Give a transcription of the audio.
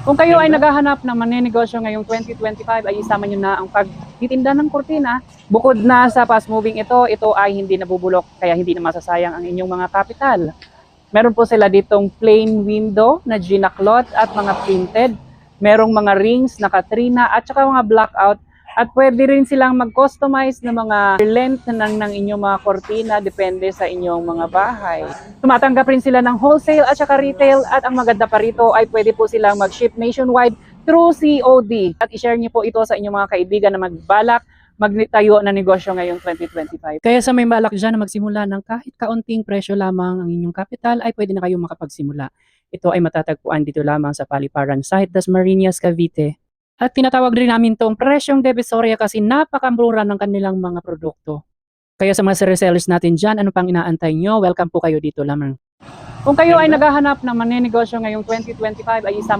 Kung kayo ay naghahanap ng manenegosyo ngayong 2025 ay isama nyo na ang pagtitinda ng kurtina. Bukod na sa fast moving ito, ito ay hindi nabubulok kaya hindi na masasayang ang inyong mga kapital. Meron po sila ditong plain window na ginaklot at mga printed. Merong mga rings na Katrina at saka mga blackout at pwede rin silang mag-customize ng mga length ng, ng inyong mga kortina depende sa inyong mga bahay. Tumatanggap rin sila ng wholesale at saka retail at ang maganda pa rito ay pwede po silang mag-ship nationwide through COD. At i-share niyo po ito sa inyong mga kaibigan na magbalak magtayo na negosyo ngayong 2025. Kaya sa may balak dyan na magsimula ng kahit kaunting presyo lamang ang inyong kapital ay pwede na kayong makapagsimula. Ito ay matatagpuan dito lamang sa Paliparan site, Dasmariñas, Cavite. At tinatawag rin namin itong presyong Divisoria kasi napakamura ng kanilang mga produkto. Kaya sa mga resellers natin dyan, ano pang inaantay nyo? Welcome po kayo dito lamang. Kung kayo ay naghahanap ng manenegosyo ngayong 2025 ay isama